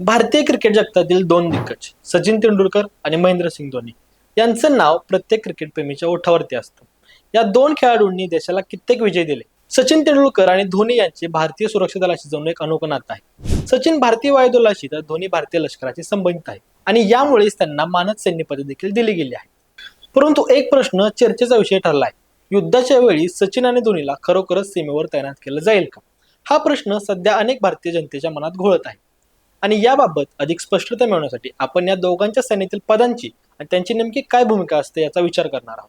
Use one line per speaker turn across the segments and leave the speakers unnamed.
भारतीय क्रिकेट जगतातील दोन दिग्गज सचिन तेंडुलकर आणि महेंद्रसिंग धोनी. यांचं नाव प्रत्येक क्रिकेटप्रेमीच्या ओठावरती असतं. या दोन खेळाडूंनी देशाला कित्येक विजय दिले. सचिन तेंडुलकर आणि धोनी यांचे भारतीय सुरक्षा दलाशी जाऊन एक अनोखं नातं आहे. सचिन भारतीय वायुदलाशी तर धोनी भारतीय लष्कराशी संबंधित आहे आणि यामुळेच त्यांना मानद सैन्य पदे देखील दिली गेली आहे परंतु एक प्रश्न चर्चेचा विषय ठरला आहे युद्धाच्या वेळी सचिन आणि धोनीला खरोखरच सीमेवर तैनात केलं जाईल का? हा प्रश्न सध्या अनेक भारतीय जनतेच्या मनात घोळत आहे. आणि याबाबत अधिक स्पष्टता मिळवण्यासाठी आपण या दोघांच्या सैन्यातील पदांची आणि त्यांची नेमकी काय भूमिका असते याचा विचार करणार आहोत.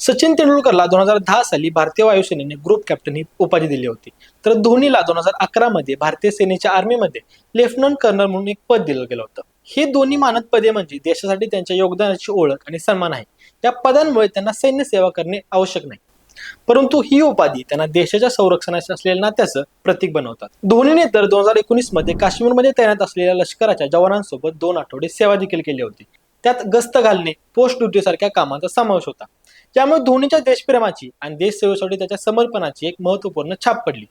सचिन तेंडुलकरला दोन हजार दहा साली भारतीय वायुसेनेने ग्रुप कॅप्टन ही उपाधी दिली होती. तर धोनीला दोन हजार अकरा मध्ये भारतीय सेनेच्या आर्मीमध्ये लेफ्टनंट कर्नल म्हणून एक पद दिलं गेलं होतं. हे दोन्ही मानद पदे म्हणजे देशासाठी त्यांच्या योगदानाची ओळख आणि सन्मान आहे. या पदांमुळे त्यांना सैन्य सेवा करणे आवश्यक नाही. परंतु ही उपाधी त्यांना देशाच्या संरक्षणाशी असलेल्या नात्याचं प्रतीक बनवतात. धोनीने तर दोन हजार एकोणीसमध्ये काश्मीरमध्ये तैनात असलेल्या लष्कराच्या जवानांसोबत दोन आठवडे सेवा देखील केली होती. त्यात गस्त घालणे पोस्ट ड्युटी सारख्या कामांचा समावेश होता. त्यामुळे धोनीच्या देशप्रेमाची आणि देशसेवेसाठी त्याच्या समर्पणाची एक महत्त्वपूर्ण छाप पडली.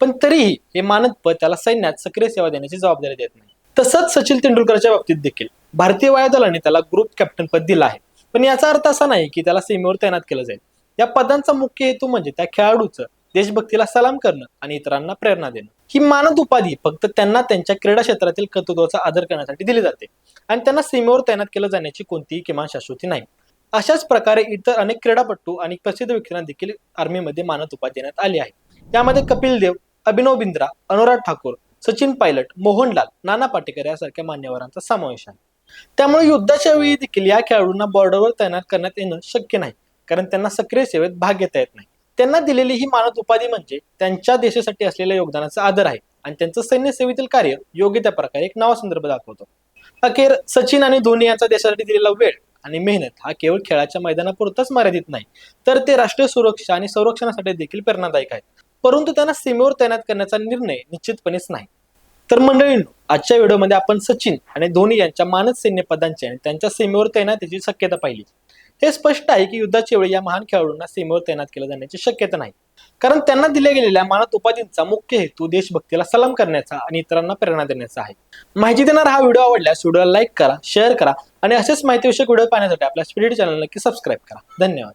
पण तरीही हे मानद पद त्याला सैन्यात सक्रिय सेवा देण्याची जबाबदारी देत नाही. तसंच सचिन तेंडुलकरच्या बाबतीत देखील भारतीय वायुदलाने त्याला ग्रुप कॅप्टन पद दिलं आहे. पण याचा अर्थ असा नाही की त्याला सीमेवर तैनात केलं जाईल. या पदांचा मुख्य हेतू म्हणजे त्या खेळाडूचं देशभक्तीला सलाम करणं आणि इतरांना प्रेरणा देणं. ही मानद उपाधी फक्त त्यांना त्यांच्या क्रीडा क्षेत्रातील कर्तृत्वाचा आदर करण्यासाठी दिली जाते आणि त्यांना सीमेवर तैनात केलं जाण्याची कोणतीही किमान शाश्वती नाही. अशाच प्रकारे इतर अनेक क्रीडापटू आणि प्रसिद्ध व्यक्तींना देखील आर्मीमध्ये मानद उपाधी देण्यात आली आहे. यामध्ये कपिल देव अभिनव बिंद्रा अनुराग ठाकूर सचिन पायलट मोहनलाल नाना पाटेकर यासारख्या मान्यवरांचा समावेश आहे. त्यामुळे युद्धाच्या वेळी देखील या खेळाडूंना बॉर्डरवर तैनात करण्यात येणं शक्य नाही. कारण त्यांना सक्रिय सेवेत भाग घेता येत नाही. त्यांना दिलेली ही मानद उपाधी म्हणजे त्यांच्या देशासाठी असलेल्या योगदानाचा आदर आहे आणि त्यांचं सैन्य सेवेतील कार्य योग्य त्या प्रकारे एक नावासंदर्भ दाखवतो. अखेर सचिन आणि धोनी यांचा देशासाठी दिलेला वेळ आणि मेहनत हा केवळ खेळाच्या मैदानापुरताच मर्यादित नाही तर ते राष्ट्रीय सुरक्षा आणि संरक्षणासाठी देखील प्रेरणादायक आहेत. परंतु त्यांना सीमेवर तैनात करण्याचा निर्णय निश्चितपणेच नाही. तर मंडळींनो आजच्या व्हिडिओमध्ये आपण सचिन आणि धोनी यांच्या मानद सैन्य पदांची आणि त्यांच्या सीमेवर तैनातीची शक्यता पाहिली. हे स्पष्ट आहे की युद्धाच्या वेळी या महान खेळाडूंना सीमेवर तैनात केलं जाण्याची शक्यता नाही. कारण त्यांना दिल्या गेलेल्या मानद उपाधींचा मुख्य हेतू देशभक्तीला सलाम करण्याचा आणि इतरांना प्रेरणा देण्याचा आहे. माहिती देणारा हा व्हिडिओ आवडल्यास व्हिडिओला लाईक करा शेअर करा आणि असेच माहितीविषयक व्हिडिओ पाहण्यासाठी आपल्या स्पिरिट चॅनल नक्की सबस्क्राईब करा. धन्यवाद.